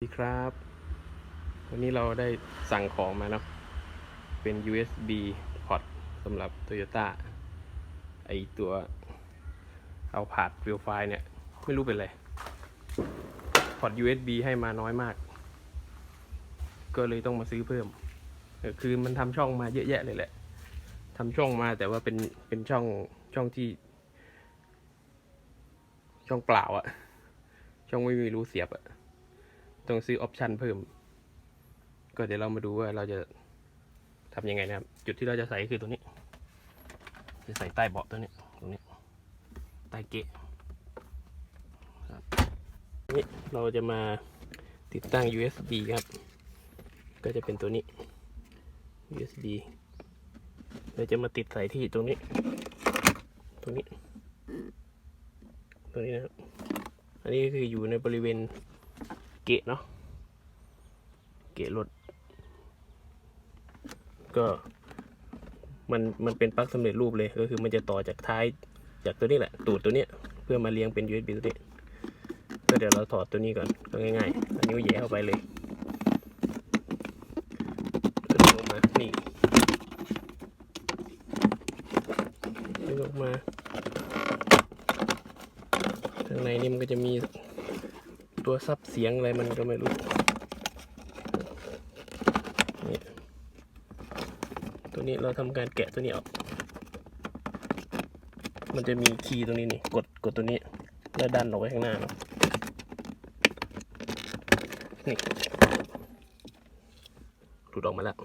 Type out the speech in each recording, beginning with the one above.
สวัสดีครับ วันนี้เราได้สั่งของมาเนาะเป็น USB port สำหรับ Toyota ไอตัวเอาผาดวิวไฟเนี่ย ไม่รู้เป็นไร พอร์ต USB ให้มาน้อยมาก ก็เลยต้องมาซื้อเพิ่ม คือมันทำช่องมาเยอะแยะเลยแหละทำช่องมาแต่ว่าเป็นเป็นช่องช่องที่ ช่องเปล่าอะช่องไม่มีรูเสียบอะ ต้องซื้อออปชันเพิ่ม ก็เดี๋ยวเรามาดูว่าเราจะทำยังไงนะครับ จุดที่เราจะใส่คือตัวนี้ จะใส่ใต้เบาะตัวนี้ตรงนี้ใต้เกะครับนี่เราจะมาติดตั้ง USB ครับ ก็จะเป็นตัวนี้ USB เราจะมาติดใส่ที่ตรงนี้ ตรงนี้ ตรงนี้นะครับ อันนี้ก็คืออยู่ในบริเวณ เกะเนาะเกะรถก็มันมันเป็นปลั๊กสำเร็จรูปเลยก็คือมันจะต่อจากท้ายจากตัวนี้แหละ ตูดตัวเนี้ยเพื่อมาเลี้ยงเป็น USB ตัวนี้ก็เดี๋ยวเราถอดตัวนี้ก่อนก็ง่ายๆอันนิ้วแย่เข้าไปเลยก็ดึงออกมานี่ดึงออกมาข้างในนี่มันก็จะมี ตัวซับเสียงอะไรมันก็ไม่รู้นี่ตัวนี้เราทำการแกะตัวนี้ออก มันจะมีคีย์ตรงนี้นี่ กดกดตัวนี้ แล้วดันออกไปข้างหน้าเนาะนี่หลุดออกมาแล้ว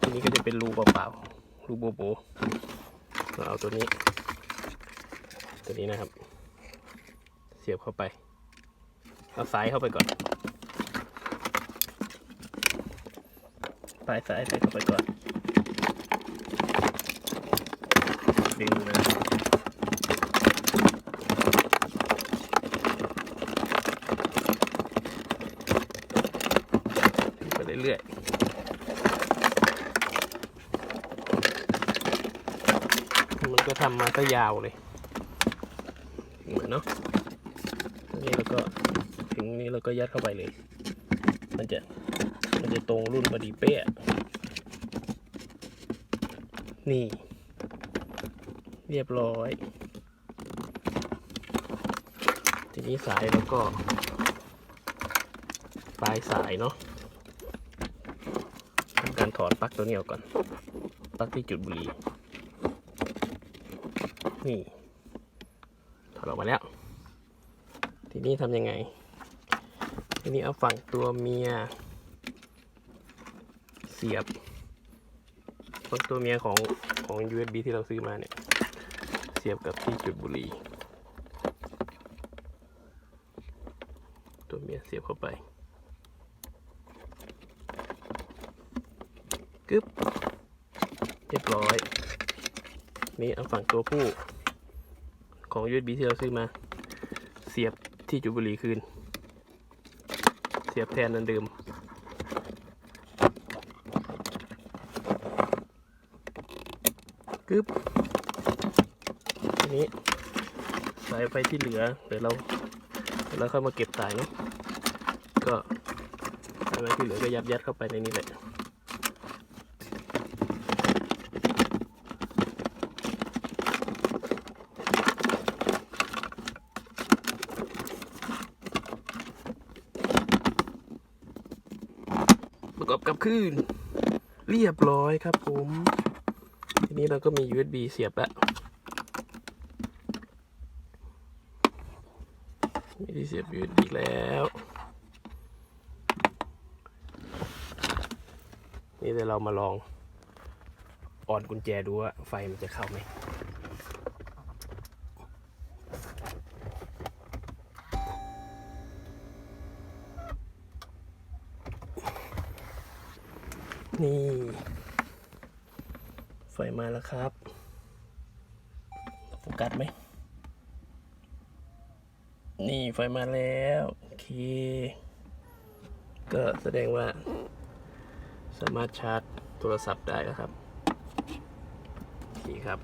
ทีนี้ก็จะเป็นรูเปล่าๆรูโบโบเราเอาตัวนี้ ตัวนี้นะครับ สียบเข้าไป เอาสายเข้าไปก่อน ปลายสายใส่เข้าไปก่อน ดึงนะดึงไปเรื่อยๆมันก็ทำมาก็ยาวเลยถึงเหมือนเนาะอั นนี้แล้วก็ถึงนี้เราก็ยัดเข้าไปเลย มันจะมันจะตรงรุ่นพอดีเป๊ะ นี่ เรียบร้อย ทีนี้สายแล้วก็ ปลายสายเนาะทำการถอดปลั๊กตัวนี้ออกก่อน ปลั๊กที่จุดบุหรี่ นี่ ถอดออกมาแล้ว ทีนี้ทำยังไง ทีนี้เอาฝั่งตัวเมีย เสียบฝั่งตัวเมียของของ USB ที่เราซื้อมาเนี่ย เสียบกับที่จุดบุหรี่ตัวเมียเสียบเข้าไปกึ๊บเรียบร้อย นี่เอาฝั่งตัวผู้ของ USB ที่เราซื้อมา เสียบ ที่จุบุรีคืน เสียบแทนนันเดิมกึ๊บทีนี้สายไฟที่เหลือเดี๋ยวเราเดี๋ยวเราค่อยมาเก็บสายเนาะก็สายไฟที่เหลือก็ยัดยัดเข้าไปในนี้แหละ กับคืน เรียบร้อยครับผม ทีนี้เราก็มี USB เสียบแล้วมีที่เสียบ USB แล้วนี่เดี๋ยวเรามาลองอ่อนกุญแจดูว่าไฟมันจะเข้าไหม นี่ไฟมาแล้วครับโฟกัสไหม นี่ไฟมาแล้ว โอเค ก็แสดงว่า สามารถชาร์จโทรศัพท์ได้แล้วครับ โอเคครับ